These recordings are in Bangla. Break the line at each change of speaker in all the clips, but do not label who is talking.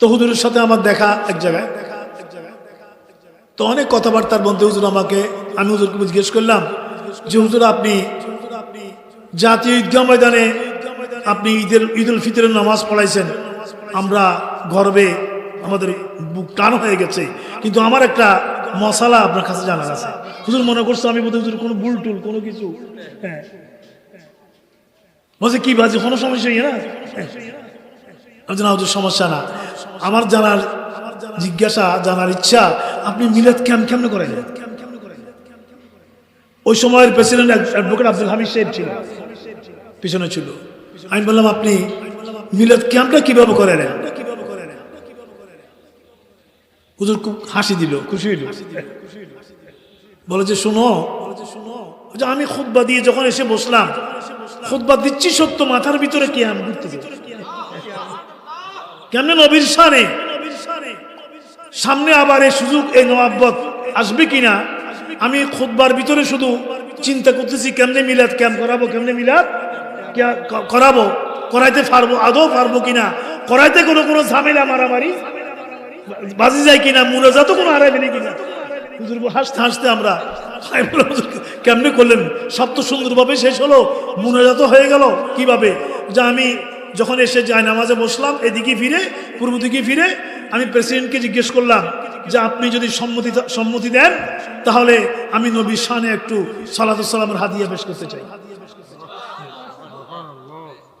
তো হুজুরের সাথে আমার দেখা এক জায়গায়। তো অনেক কথাবার্তার মধ্যে হুজুর আমাকে, আমি হুজুরকে জিজ্ঞেস করলাম যে, হুজুর, আপনি জাতীয় ঈদগাহ ময়দানে আপনি ঈদের ঈদ উল ফিতরের নামাজ পড়াইছেন। আমরা গর্বে আমাদের বুক টান হয়ে গেছে। কিন্তু আমার একটা মশালা আপনার কাছে জানা আছে। হুজুর মনে করছ আমি বোধহয় হুজুর কোনো বুল টুল, কোনো কিছু। হ্যাঁ। বলছে, কি বাজে? কোনো সমস্যা না? হ্যাঁ। না সমস্যা না। আমার জানার জিজ্ঞাসা, জানার ইচ্ছা, আপনি মিলাদ ক্যাম্প কেমনে করেন? ওই সময়ের প্রেসিডেন্ট অ্যাডভোকেট আব্দুল হামিদ সাহেব ছিল। পিছনে ছিল। আমি বললাম, আপনি মিলাদ ক্যাম্পটা কীভাবে করেন? হুজুর খুব হাসি দিল, খুশি হইল। বলে যে, শুনো। আমি খুদ্া দিয়ে যখন এসে বসলাম খুদ্া দিচ্ছি সত্য, মাথার ভিতরে কি আম ঘুরতেছে? কেমনে নবীর সানে সামনে আবার এই সুযোগ, এই নবাব্বত আসবে কিনা? আমি খুদবার ভিতরে শুধু চিন্তা করতেছি, কেমনে মিলাদ ক্যাম্প করাবো, কেমনে মিলাদ করাবো? করাইতে পারব, আদৌ পারব কিনা? করাইতে কোনো কোনো ঝামেলা, মারামারি বাজি যায় কিনা? মুনাজাতও কোনো হারাবেনি কিনা? হুজুর হাসতে হাসতে আমরা কেমনে করলেন? সব তো সুন্দরভাবে শেষ হলো মুনাজাত হয়ে গেল, কীভাবে? যে আমি যখন এসে যায় নামাজে বসলাম, এদিকে ফিরে, পূর্ব দিকে ফিরে, আমি প্রেসিডেন্টকে জিজ্ঞেস করলাম যে, আপনি যদি সম্মতি সম্মতি দেন, তাহলে আমি নবী শানে একটু সালাতুসাল্লামের হাদিয়া পেশ করতে চাই।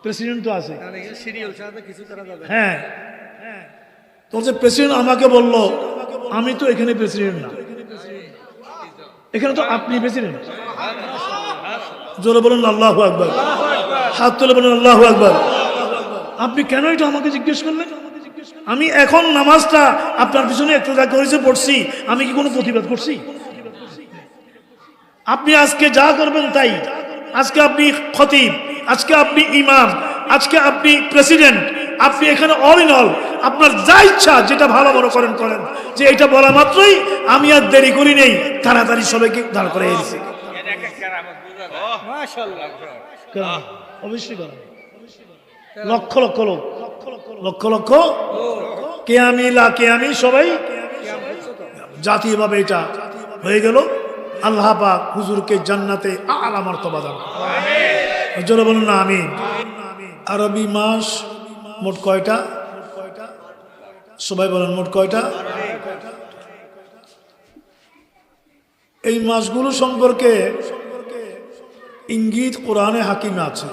প্রেসিডেন্ট তো আছে। হ্যাঁ। তো যে প্রেসিডেন্ট আমাকে বলল, আমি তো এখানে প্রেসিডেন্ট না। এখানে তো আপনি প্রেসিডেন্ট জোরে বলুন, আল্লাহ আকবর। হাত তুলে বলুন, আল্লাহ আকবর। আপনি কেন এটা আমাকে জিজ্ঞেস করলেন? আমি এখন নামাজটা আপনার পিছনে একটা করেছে পড়ছি। আমি কি কোনো প্রতিবাদ করছি? আপনি আজকে যা করবেন তাই। আজকে আপনি খতিব আজকে আপনি ইমাম আজকে আপনি প্রেসিডেন্ট আপনি এখানে অল ইন অল আপনার যা ইচ্ছা যেটা ভালো মনে করেন করেন। যে এটা বলা মাত্রই আমি আর দেরি করি নেই। তাড়াতাড়ি সবাইকে দাঁড় করে এসেছি অবশ্যই করেন। লক্ষ লক্ষ লোক লক্ষ লক্ষ। কে আমি, লা কে আমি, সবাই? জাতীয়ভাবে এটা হয়ে গেল। আল্লাহ পাক হুজুরকে জান্নাতে আলা মার্তবা দান। জোরে বলুন না আমি আরবি মাস মোট কয়টা? সবাই বলেন, মোট কয়টা? এই মাসগুলো সম্পর্কে ইঙ্গিত কোরআনে হাকিমে আছে।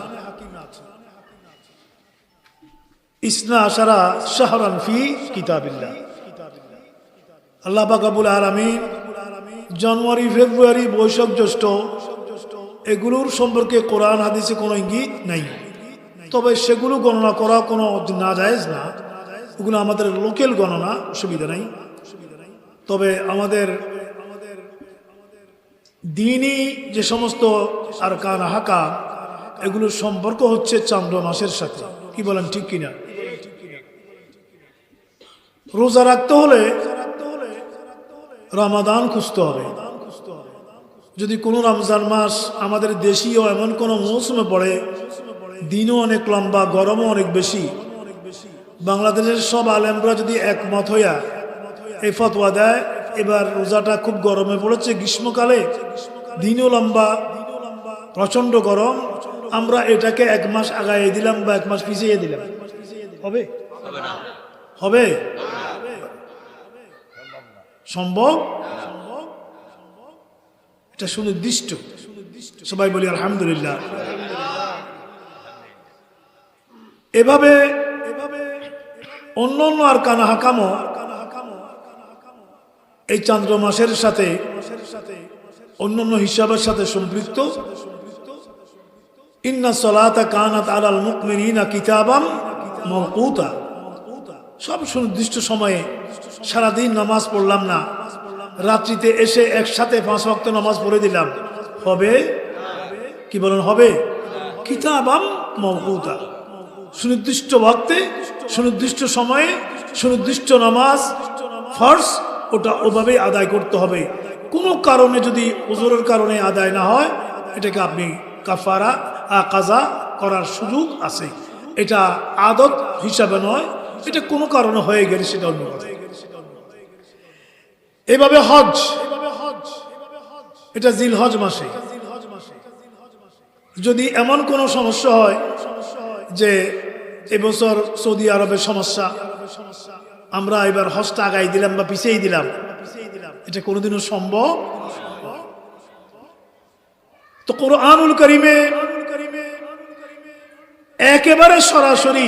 ইসনা শাহরান ফি জানুয়ারি, ফেব্রুয়ারি বৈশাখ জ্যৈষ্ঠ, এগুলোর সম্পর্কে কোরআন, হাদিসে কোনো ইঙ্গিত নেই। তবে সেগুলো গণনা করা কোনো না জায়েজ না। ওগুলো আমাদের লোকেল গণনা সুবিধা নেই। তবে আমাদের দিনই যে সমস্ত আর কান হাকা এগুলোর সম্পর্ক হচ্ছে চান্দ্র মাসের সাথে। কি বলেন, ঠিক কিনা? রোজা রাখতে হলে রমাদান খুঁজতে হবে। যদি কোনো রমজান মাস আমাদের দেশীয় এমন কোনো মৌসুমে পড়ে, দিনও অনেক লম্বা, গরমও অনেক বেশি। বাংলাদেশের সব আলেমরা যদি একমত হইয়া এই ফতোয়া দেয়, এবার রোজাটা খুব গরমে পড়েছে, গ্রীষ্মকালে দিনও লম্বা প্রচণ্ড গরম। আমরা এটাকে এক মাস আগাইয়ে দিলাম বা এক মাস পিছিয়ে দিলাম। হবে? হবে? সম্ভব? এটা সুনির্দিষ্ট। সবাই বলি আলহামদুলিল্লাহ। এভাবে অন্য অন্য আর কানা হাকামো এই চান্দ্র মাসের সাথে, অন্য অন্য হিসাবের সাথে সম্পৃক্ত। ইন্না সলাতা কানাত আলাল মুকমিনা কিতাবাম সব সুনির্দিষ্ট সময়ে সারাদিন নামাজ পড়লাম না। রাত্রিতে এসে একসাথে পাঁচ ভক্ত নামাজ পড়ে দিলাম। হবে? কি বলেন, হবে? কিতাবাম মওকুতা সুনির্দিষ্ট ভক্তে সুনির্দিষ্ট সময়ে, সুনির্দিষ্ট নামাজ ফর্স ওটা ওভাবেই আদায় করতে হবে। কোনো কারণে যদি ওজোরের কারণে আদায় না হয়, এটাকে আপনি কাফারা কাজা করার সুযোগ আছে। এটা আদত হিসাবে নয়। এটা কোনো কারণে হয়ে গেলে সেটা অন্য কথা। এভাবে হজ, এটা জিল হজ মাসে। যদি এমন কোনো সমস্যা হয় যে এবছর সৌদি আরবের সমস্যা, আমরা এবার হজটা আগাই দিলাম বা পিছিয়ে দিলাম, এটা কোনোদিনও সম্ভব? তো কোরআনুল করিমে একেবারে সরাসরি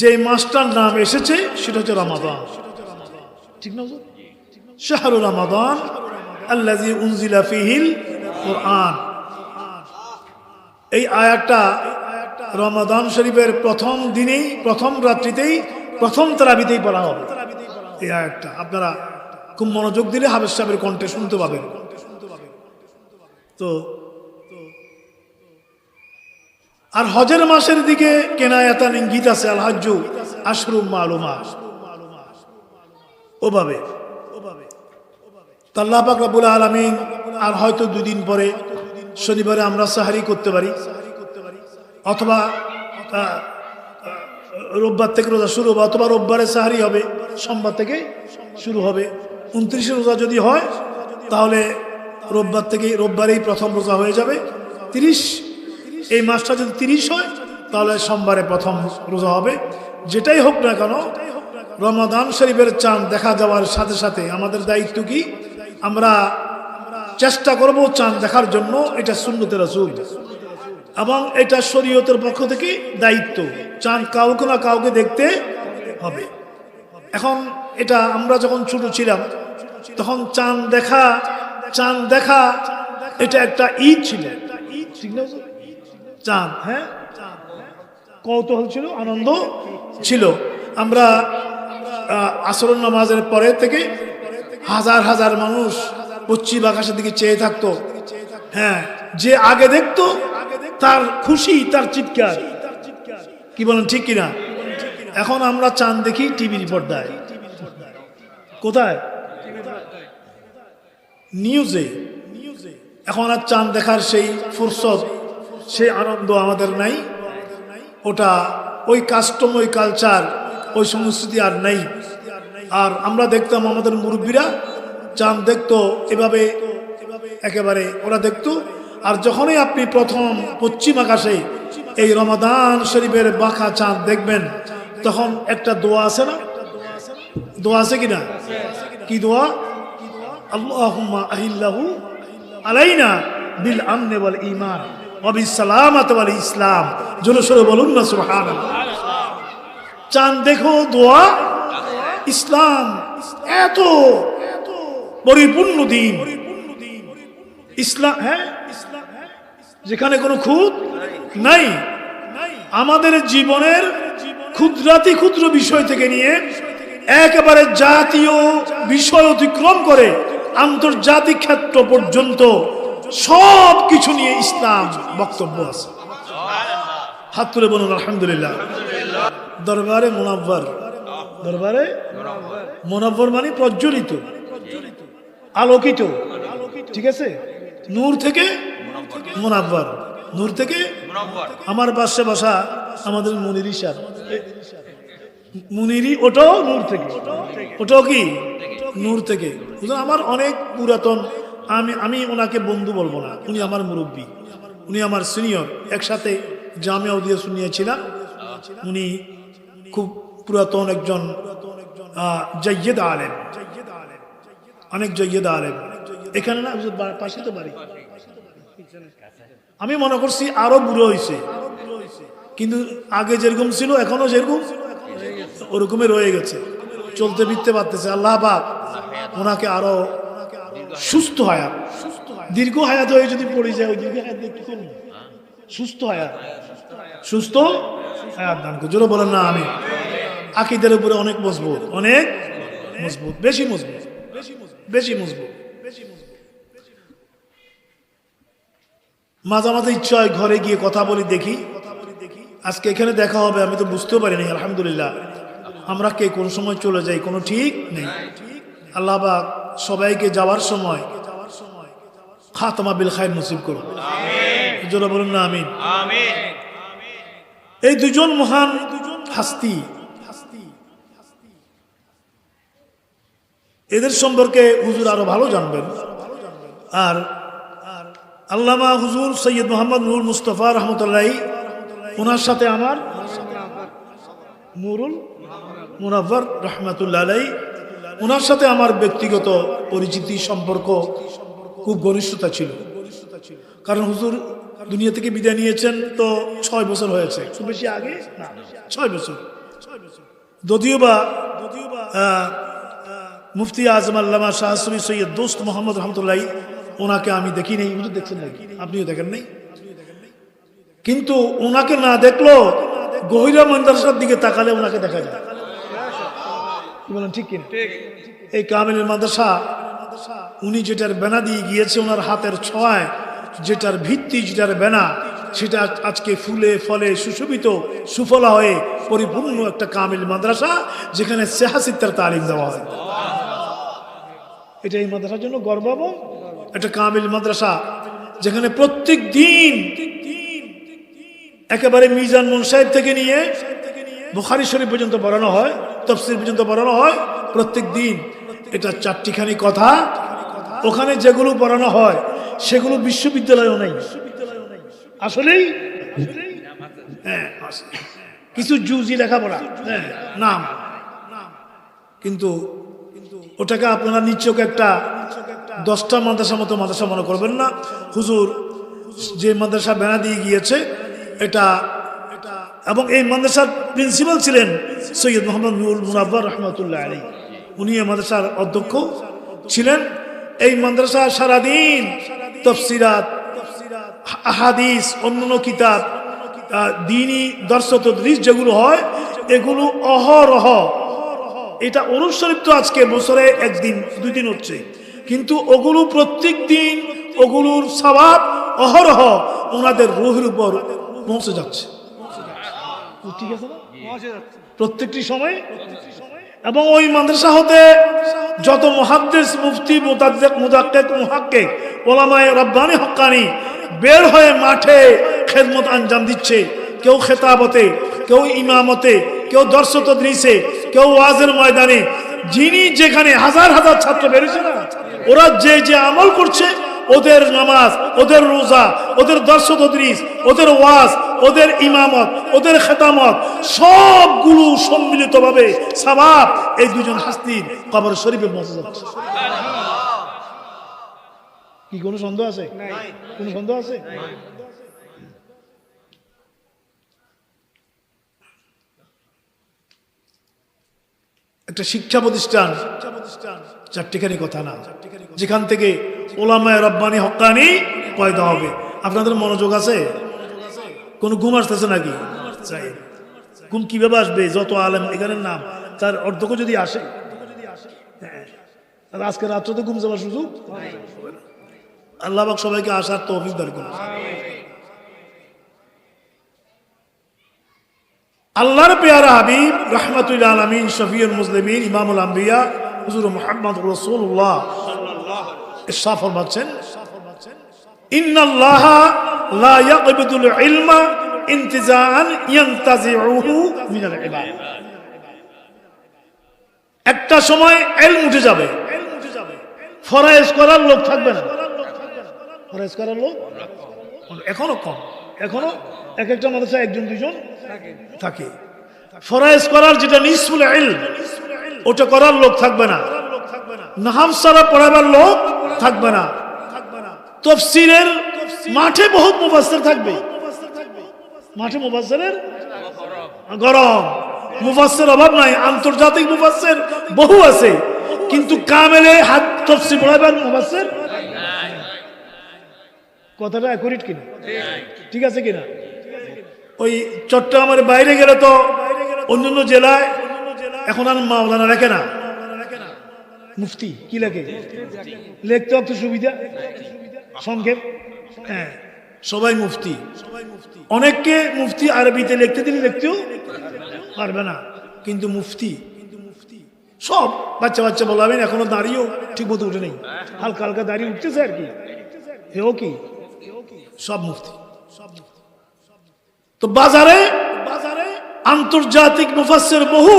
যে মাসটার নাম এসেছে, সেটা হচ্ছে রমাদান। ঠিক না হুজুর? শাহরু রমাদান আল্লাজি উনজিলা ফিহিল কোরআন। এই আয়াতটা রমাদান শরীফের প্রথম দিনেই, প্রথম রাত্রিতেই, প্রথম তারাবিতেই পড়া হবে। এই আয়াতটা আপনারা খুব মনোযোগ দিলে হাবেশ সাহেবের কণ্ঠে শুনতে পাবেন। তো আর হজের মাসের দিকে কেনায়াতান ইঙ্গিত আছে, আলহাজ্জু আশরুম মালুমা ওভাবে। তাল্লাহ পাক রব্বুল আলমিন, আর হয়তো দুদিন পরে, শনিবারে আমরা সাহারি করতে পারি। অথবা রোববার থেকে রোজা শুরু হবে, অথবা রোববারে সাহারি হবে, সোমবার থেকে শুরু হবে। উনত্রিশে রোজা যদি হয়, তাহলে রোববার থেকে রোববারেই প্রথম রোজা হয়ে যাবে। তিরিশ, এই মাসটা যদি তিরিশ হয়, তাহলে সোমবারে প্রথম রোজা হবে। যেটাই হোক না কেন রমাদান শরীফের চাঁদ দেখা যাওয়ার সাথে সাথে আমাদের দায়িত্ব কি? আমরা চেষ্টা করব চাঁদ দেখার জন্য, এটা শূন্যতে রসুল। এবং এটা শরীয়তের পক্ষ থেকে দায়িত্ব। চাঁদ কাউকে না কাউকে দেখতে হবে। এখন এটা আমরা যখন ছোট ছিলাম, তখন চাঁদ দেখা চাঁদ দেখা, এটা একটা ঈদ ছিল? চাঁদ হ্যাঁ? কৌতূহল ছিল, আনন্দ ছিল। আমরা আসর নামাজের পরে থেকে হাজার হাজার মানুষ পশ্চিম আকাশের দিকে চেয়ে থাকতো। হ্যাঁ যে আগে দেখতো, তার খুশি, তার চিৎকার। কি বলেন, ঠিক কিনা? এখন আমরা চাঁদ দেখি টিভির পর্দায়। কোথায়? নিউজে। এখন আর চাঁদ দেখার সেই ফুরসত, সেই আনন্দ আমাদের নাই। ওটা ওই কাস্টম ওই কালচার ওই সংস্কৃতি আর নেই। আর আমরা দেখতাম আমাদের মুরব্বীরা চাঁদ দেখতো, এভাবে একেবারে ওরা দেখতো। আর যখনই আপনি প্রথম পশ্চিম আকাশে এই রমাদান শরীফের বাঁকা চাঁদ দেখবেন, তখন একটা দোয়া আছে না? দোয়া আছে কিনা কি দোয়া? আহিল্লাহু আলাইনা বিল ইসলাম। জোরে সোরে বলুন না, সুবহানাল্লাহ। চাঁদ দেখো, দোয়া ইসলাম এত পরিপূর্ণ দিন। ইসলাম হ্যাঁ? যেখানে কোনো খুদ নাই। আমাদের জীবনের ক্ষুদ্রাতি ক্ষুদ্র বিষয় থেকে নিয়ে একেবারে জাতীয় বিষয় অতিক্রম করে আন্তর্জাতিক ক্ষেত্র পর্যন্ত সব কিছু নিয়ে ইসলাম বক্তব্য আছে। হাত তুলে বলুন, আলহামদুলিল্লাহ। দরবারে মোনাব্বর। দরবারে মোনাব্বর মানে প্রজ্বলিত, আলোকিত। ঠিক আছে? নূর থেকে মোনাব্বর। নূর থেকে আমার পাশে বসা আমাদের মুনিরি সাহ মুনিরি ওটাও নূর থেকে। ওটাও কি? নূর থেকে। আমার অনেক পুরাতন, আমি আমি ওনাকে বন্ধু বলব না। উনি আমার মুরব্বী। উনি আমার সিনিয়র। একসাথে জামিয়া উদিয়া শুনিয়েছিলাম উনি খুব পুরাতন একজন জৈয়দ আলেম। অনেক জৈয়দ আলেম। এখানে না পাশে তো বাড়ি। আমি মনে করছি আরও বুড়ো হয়েছে কিন্তু আগে যেরকম ছিল, এখনও যেরকম, ওরকমই রয়ে গেছে। চলতে ফিরতে পারতেছে। আল্লাহ পাক ওনাকে আরও সুস্থ হায়াত, দীর্ঘ হায়াত হয়ে যদি পড়ে যায়, ওই দীর্ঘ হায়াত সুস্থ হায়াত। সুস্থ হায়াত দান। জোরে বলেন না আমি আকিদের উপরে অনেক মজবুত অনেক মজবুত বেশি মজবুত বেশি মজবুত। মাঝে মাঝে ইচ্ছা হয় ঘরে গিয়ে কথা বলি দেখি। আজকে এখানে দেখা হবে আমি তো বুঝতেও পারিনি আলহামদুলিল্লাহ। আমরা কে কোন সময় চলে যাই কোনো ঠিক নেই। আল্লাহ পাক সবাইকে যাওয়ার সময় খাতমা বিল খায় নসিব করুন। জোরে বলুন না আমিন। এই দুজন মহান দুজন হাস্তি এদের সম্পর্কে হুজুর আরও ভালো জানবেন। আর আল্লামা হুজুর সৈয়দ মোহাম্মদ নুরুল মুস্তফা রহমতুল্লাহ ওনার সাথে আমার নুরুল মুনাফর রহমতুল্লাহ আলাই ওনার সাথে আমার ব্যক্তিগত পরিচিতি সম্পর্ক খুব ঘনিষ্ঠতা ছিল। কারণ হুজুর দুনিয়া থেকে বিদায় নিয়েছেন তো ছয় বছর হয়েছে। খুব বেশি আগে? না। ছয় বছর। যদিও বা আহ, মুফতি আজম আল্লামা শাহসুমি সৈয়দ দোস্ত মোহাম্মদ রহমতুল্লাহ ওনাকে আমি দেখি নেই হুজুর দেখছেন নাকি? আপনিও দেখেন নাই? কিন্তু ওনাকে না দেখল গহিরা মাদ্রাসার দিকে তাকালে ওনাকে দেখা যায়। বলেন ঠিক কিনা? এই কামিলের মাদ্রাসা উনি যেটার বেনা দিয়ে গিয়েছে ওনার হাতের ছোঁয়ায় যেটার ভিত্তি যেটার বেনা সেটা আজকে ফুলে, ফলে সুশোভিত, সুফলা হয়ে পরিপূর্ণ একটা কামিল মাদ্রাসা, যেখানে সেহাসিত্তার তালিম দেওয়া হয়। এটা এই মাদ্রাসার জন্য গর্ব একটা কামিল মাদ্রাসা, যেখানে প্রত্যেক দিন একেবারে মিজান মুন সাহেব থেকে নিয়ে বুখারি শরীফ পর্যন্ত পড়ানো হয়, তফসির পর্যন্ত পড়ানো হয়, প্রত্যেক দিন এটা চারটিখানি কথা। ওখানে যেগুলো পড়ানো হয়, সেগুলো বিশ্ববিদ্যালয়েও নেই। আসলেই? হ্যাঁ কিছু জুজি লেখাপড়া। হ্যাঁ নাম। কিন্তু ওটাকে আপনারা নিচ্ছক একটা দশটা মাদ্রাসা মতো মাদ্রাসা মনে করবেন না। হুজুর যে মাদ্রাসা বেনা দিয়ে গিয়েছে এটা এবং এই মাদ্রাসার প্রিন্সিপাল ছিলেন সৈয়দ মোহাম্মদ নুরুল মুনাব্বার রহমতুল্লাহ আলী উনি এই মাদ্রাসার অধ্যক্ষ ছিলেন। এই মাদ্রাসা সারাদিন তফসিরাত আহাদিস, অন্যান্য কিতাব দিনী দর্শত যেগুলো হয়, এগুলো অহরহ। এটা অরুণ শরীফ তো আজকে বছরে একদিন দুই দিন হচ্ছে। কিন্তু ওগুলো প্রত্যেক দিন ওগুলোর স্বভাব অহরহ, ওনাদের রুহের উপর পৌঁছে যাচ্ছে। ঠিক আছে প্রত্যেকটি সময়? এবং ওই মাদ্রাসা হতে যত মহাদ্দেশ, মুফতি মুতাদ্দেক মুদাক্কেক মুহাক্কেক, ওলামায়ে রব্বানি হক্কানি বের হয়ে মাঠে খেদমত আঞ্জাম দিচ্ছে। কেউ খেতাবতে, কেউ ইমামতে, কেউ দর্শত দৃশ্যে কেউ ওয়াজের ময়দানে। যিনি যেখানে হাজার হাজার ছাত্র বেরোছে না, ওরা যে যে আমল করছে, ওদের নামাজ, ওদের রোজা, ওদের দর্শত দৃশ ওদের ওয়াজ, ওদের ইমামত, ওদের খেতামত, সবগুলো সম্মিলিতভাবে সাবাব এই দুজন হাস্তির কবর শরীফে যাচ্ছে কি কোনো সন্দেহ আছে? কোনো সন্দেহ আছে? একটা শিক্ষা প্রতিষ্ঠান চারটিখানি কথা না। যেখান থেকে ওলামায় রব্বানি হক্কানি পয়দা হবে। আপনাদের মনোযোগ আছে? কোন ঘুম আসতেছে নাকি? ঘুম কীভাবে আসবে? যত আলেম এখানের নাম। তার অর্ধক যদি আসে? হ্যাঁ। আজকে রাত্রে তো ঘুম যাওয়ার সুযোগ। আল্লাহ সবাইকে আসার তৌফিক দান করুন। আল্লাহর পেয়ারা হাবিব রহমতুল আলমিন শফিউল মুসলিমিন, ইমামুল আম্বিয়া, হুজুর মোহাম্মদ রসুল্লাহ ইরশাদ ফরমাচ্ছেন একটা সময় এলম উঠে যাবে, ফরায়েজ করার লোক থাকবে না। ফরায়েজ করার লোক? এখনও কম। এখনও এক একটা মাদ্রাসা একজন দুজন থাকে। ফরায়েজ করার যেটা নিসফুল ইলম, ওটা করার লোক থাকবে না। নাহাম সারা পড়াবার লোক থাকবে না। তফসিরের মাঠে বহুত মুফাসসির থাকবে। মাঠে মুফাসসিরের গরম। মুফাসসির অভাব নাই, আন্তর্জাতিক মুফাসসির বহু আছে। কিন্তু কামেলে হাত তফসির পড়াবার মুফাসসির কথাটা অ্যাকুরেট কিনা? ঠিক আছে কিনা? ওই চট্টগ্রামের বাইরে গেলে তো অন্যান্য জেলায় এখন আর মাওলানা লেখে না। মুফতি কি লেখে? লিখতে একটু সুবিধা? সংক্ষেপ? হ্যাঁ। সবাই মুফতি। অনেককে মুফতি আরবিতে লিখতে দিলে লিখতেও পারবে না। কিন্তু মুফতি সব বাচ্চা বাচ্চা বলাবেন এখনও দাঁড়িয়েও ঠিক মতো উঠে নেই। হালকা হালকা দাঁড়িয়ে উঠতেছে আর কি। হেও কি? সব মুফতি তো বাজারে বাজারে আন্তর্জাতিক মুফাসসির বহু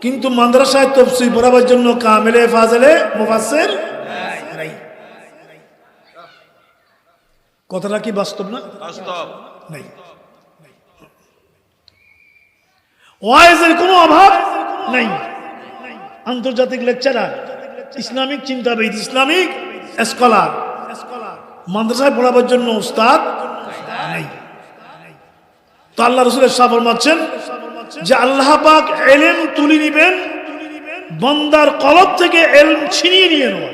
কিন্তু মাদ্রাসায় তফসির পড়াবার জন্য কামেলে ফাজেলে মুফাসসির নাই। কথাটা কি বাস্তব না?
বাস্তব।
নেই। ওয়াইজের কোনো অভাব নেই। আন্তর্জাতিক লেকচারার ইসলামিক চিন্তাবিদ ইসলামিক স্কলার। মাদ্রাসায় পড়াবার জন্য উস্তাদ নেই। তো আল্লাহ রসুলের সাহ ফরমাচ্ছেন যে আল্লাহ পাক এলেম তুলি নিবেন, বন্দার কলব থেকে এলম ছিনিয়ে নিয়ে নেওয়া।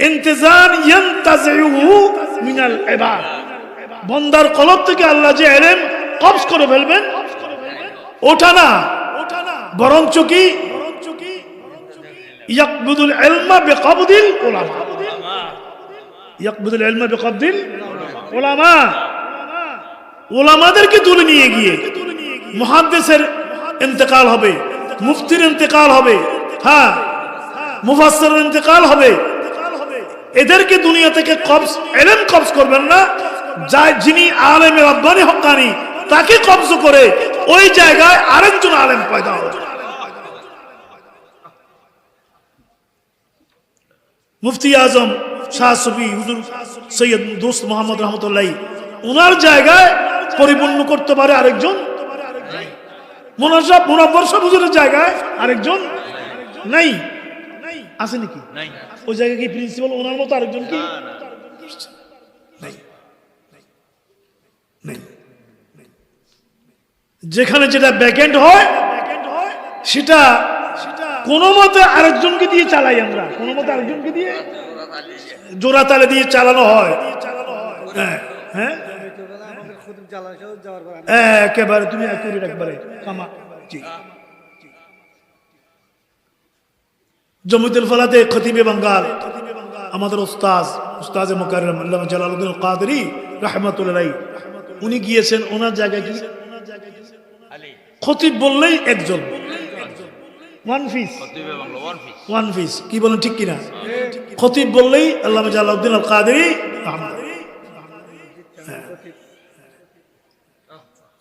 ইন্তজার ইয়ান্তাজিউহু মিনাল ইবাদ। বন্দার কলব থেকে আল্লাহ যে এলেম কবজ করে ফেলবেন ওটা না, বরঞ্চ কি ইয়াকবুদুল ইলমা বিকবদিল উলামা। ইয়াকবুদুল ইলমা বিকবদিল উলামা। উলামাদেরকে তুলে নিয়ে গিয়ে মুহাদ্দিসের ইন্তেকাল হবে, মুফতির ইন্তেকাল হবে হ্যাঁ মুফাসসিরের ইন্তেকাল হবে। এদেরকে দুনিয়া থেকে কবজ, এলেম কবজ করবেন না। যা যিনি আলেমে রব্বানি হক্কানি তাকে কবজ করে ওই জায়গায় আরেকজন আলেম পয়দা হবে। মুফতি আজম শাহ সফি হুজুর সৈয়দ দোস্ত মোহাম্মদ রহমতুল্লাহ ওনার জায়গায় পরিপূর্ণ করতে পারে আরেকজন? মোনাসাব মোনাব্বর সাহেব হুজুরের জায়গায় আরেকজন? নাই। আছে নাকি? ওই জায়গায় কি প্রিন্সিপাল ওনার মতো আরেকজন কি। যেখানে যেটা ব্যাকেন্ড হয় সেটা কোনো মতে আরেকজনকে দিয়ে চালাই আমরা। কোনো মতে আরেকজনকে দিয়ে? জোড়া তালে দিয়ে চালানো হয়। হ্যাঁ হ্যাঁ। একেবারে তুমি একবারে। কামা জি। ফলাতে খতিবে বাঙ্গাল। আমাদের ওস্তাজ আল্লাহ জালালউদ্দিন কাদরি রাহমাতুল্লাহ উনি গিয়েছেন ওনার জায়গায় কি খতিব বললেই একজন। ওয়ান
ওয়ান পিস
ওয়ান কি বলেন ঠিক কিনা? খতিব বললেই আল্লাহ আল কাদরি। হ্যাঁ।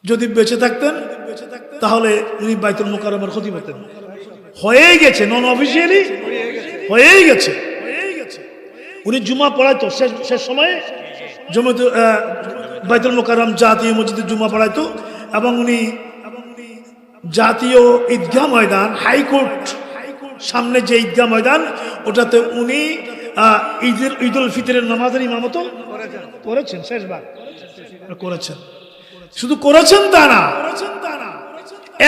যদি বেঁচে থাকতেন তাহলে উনি বাইতুল মোকাররমের ক্ষতি হতেন। হয়েই গেছে নন অফিসিয়ালি হয়েই গেছে। উনি জুমা পড়াইতো শেষ শেষ সময়ে জমিতে বাইতুল মোকাররম জাতীয় মসজিদে জুমা পড়াইতো এবং উনি জাতীয় ঈদগাহ ময়দান, হাইকোর্ট, সামনে যে ঈদগাহ ময়দান, ওটাতে উনি ঈদের, ঈদুল ফিতরের নামাজের ইমামত করেছেন, শেষবার। করেছেন। শুধু করেছেন তা না,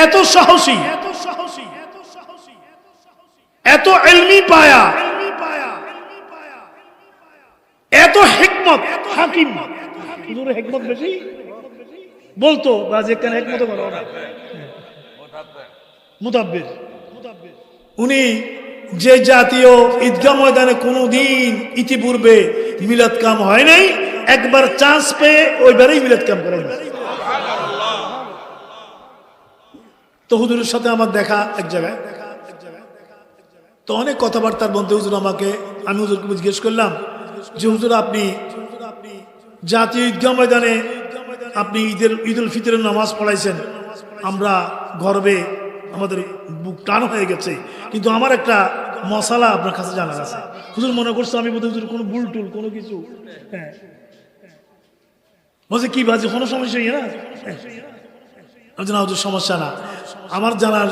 এত সাহসী, এত এলমি পায়া, এত হেকমত, হাকিম। হেকমত বেশি? বলতো বা যেখানে হেকমত করো মুতাব্বির উনি যে জাতীয় ঈদগাহ ময়দানে কোনোদিন ইতিপূর্বে মিলাদ কাম হয় নাই একবার চান্স পেয়ে ওইবারেই মিলাদ কাম করেন। তো হুজুরের সাথে আমার দেখা এক জায়গায়। তো অনেক কথাবার্তার মধ্যে হুজুর আমাকে আমি হুজুরকে জিজ্ঞেস করলাম যে হুজুর আপনি জাতীয় ঈদগাহ ময়দানে আপনি ঈদের ঈদুল ফিতরের নামাজ পড়াইছেন আমরা গর্বে আমাদের বুক টান হয়ে গেছে। কিন্তু আমার একটা মশালা আপনার কাছে জানা আছে। হুজুর মনে করছে আমি বোধহয় হুজুর কোনো বুল টুল, কোনো কিছু। হ্যাঁ। বলছে, কি বাজে? কোনো সমস্যা ইয়ে না? হুজুর, সমস্যা না। আমার জানার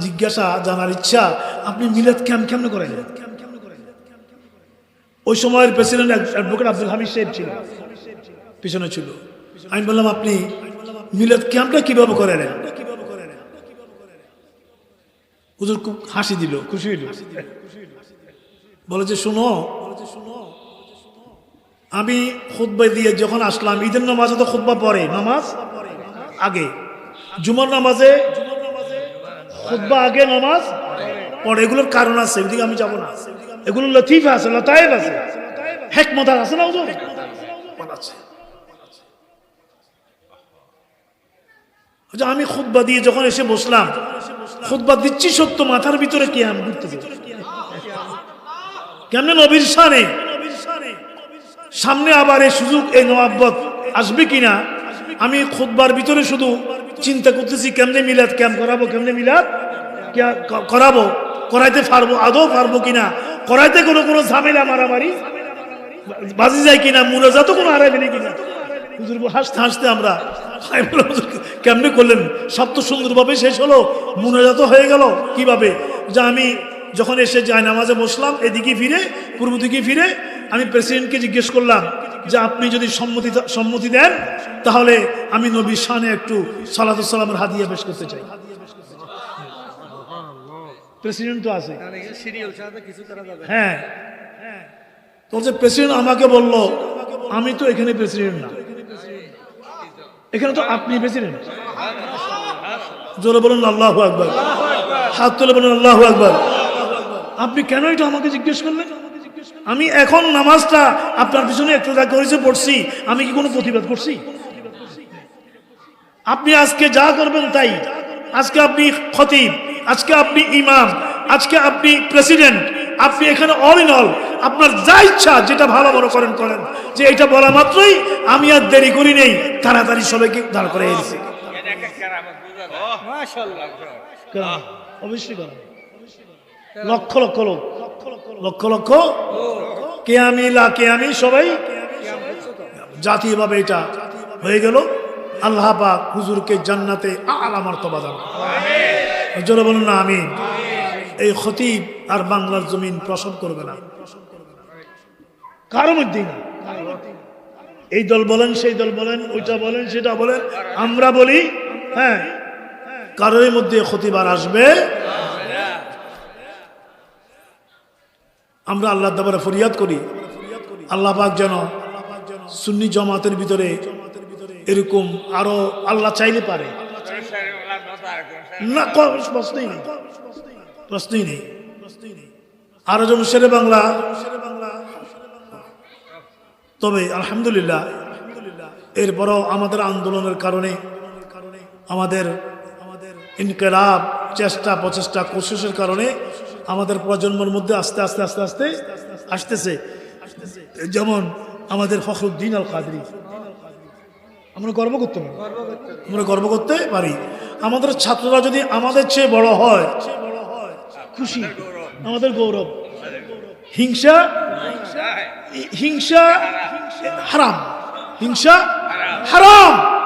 জিজ্ঞাসা, জানার ইচ্ছা, আপনি মিলাদ ক্যাম্প কেমনে করেন? ওই সময়ের প্রেসিডেন্ট অ্যাডভোকেট আব্দুল হামিদ সাহেব ছিল। পিছনে ছিল। আমি বললাম, আপনি মিলাদ ক্যাম্পটা কীভাবে করেন? হুজুর খুব হাসি দিল খুশি হইল। বলে যে শুনো আমি খুতবা দিয়ে যখন আসলাম ঈদের নামাজে তো খুতবা পরে নামাজ আগে। জুমার নামাজে খুতবা আগে নামাজ পরে এগুলোর কারণ আছে ওইদিকে আমি যাব না। এগুলো লতিফ আছে লতায়েব আছে। হেকমত আছে না হুজুর? আচ্ছা, আমি খুতবা দিয়ে যখন এসে বসলাম খুতবা দিচ্ছি সত্য, মাথার ভিতরে কি আমি ঘুরতেছে কেমনে নবীর সানে সামনে আবার এই সুযোগ, এই নবাব্বত আসবে কিনা? আমি খুদবার ভিতরে শুধু চিন্তা করতেছি, কেমনে মিলাদ ক্যাম্প করাবো, কেমনে মিলাদ করাবো? করাইতে পারব, আদৌ পারব কিনা? করাইতে কোনো কোনো ঝামেলা, মারামারি বাজি যায় কিনা? মুরাজা তো কোনো? ফেলি কিনা হাসতে হাসতে আমরা কেমনে করলেন? সব তো সুন্দরভাবে শেষ হলো, মুনাজাত হয়ে গেল। কীভাবে? যে আমি যখন এসে যায় নামাজে বসলাম, এদিকে ফিরে, পূর্ব দিকে ফিরে, আমি প্রেসিডেন্টকে জিজ্ঞেস করলাম যে, আপনি যদি সম্মতি সম্মতি দেন, তাহলে আমি নবীর শানে একটু সালাতুসাল্লামের হাদিয়া পেশ করতে চাই। প্রেসিডেন্ট তো আছে। হ্যাঁ। তো যে প্রেসিডেন্ট আমাকে বলল, আমি তো এখানে প্রেসিডেন্ট না। এখানে তো আপনি প্রেসিডেন্ট জোরে বলুন আল্লাহ আকবর। হাত তুলে বলুন আল্লাহ আকবর। আপনি কেন এটা আমাকে জিজ্ঞেস করলেন? আমি এখন নামাজটা আপনার পিছনে একটু করেছে পড়ছি। আমি কি কোনো প্রতিবাদ করছি? আপনি আজকে যা করবেন তাই। আজকে আপনি খতিব আজকে আপনি ইমাম আজকে আপনি প্রেসিডেন্ট আপনি এখানে অল ইন অল আপনার যা ইচ্ছা যেটা ভালো মনে করেন করেন। যে এটা বলা মাত্রই আমি আর দেরি করি নেই। তাড়াতাড়ি সবাইকে দাঁড় করে এনেছি
মাশাআল্লাহ।
অবশ্যই লক্ষ লক্ষ লোক। লক্ষ লক্ষ। কে আমি লা কে আমি সবাই? জাতীয়ভাবে এটা হয়ে গেল। আল্লাহ পাক হুজুরকে জান্নাতে আলা মার্তবা দান। জোরে বলুন না আমি এই খতিব আর বাংলার জমিন প্রসব করবে না। কারও মধ্যেই না। এই দল বলেন, সেই দল বলেন, ওইটা বলেন, সেটা বলেন, আমরা বলি হ্যাঁ কারোর মধ্যে খতিবার আসবে আমরা আল্লাহ দাবারে ফরিয়াদ করি। আল্লাহ পাক যেন সুন্নি জমাতের ভিতরে এরকম আরও আল্লাহ চাইলে পারে। না প্রশ্নই নেই। প্রশ্নই নেই। আরও যেমন শেরে বাংলা। তবে আলহামদুলিল্লাহ, এরপরও আমাদের আন্দোলনের কারণে, আমাদের আমাদের ইনকেলাব, চেষ্টা প্রচেষ্টা কোশিসের কারণে আমাদের প্রজন্মের মধ্যে আস্তে আস্তে আস্তে আস্তে আসতেছে। যেমন আমাদের ফখরুদ্দিন আল কাদরি আমরা গর্ব করতে পারি। আমরা গর্ব করতে পারি। আমাদের ছাত্ররা যদি আমাদের চেয়ে বড় হয় খুশি। আমাদের গৌরব। হিংসা হিংসা। হারাম। হিংসা হারাম।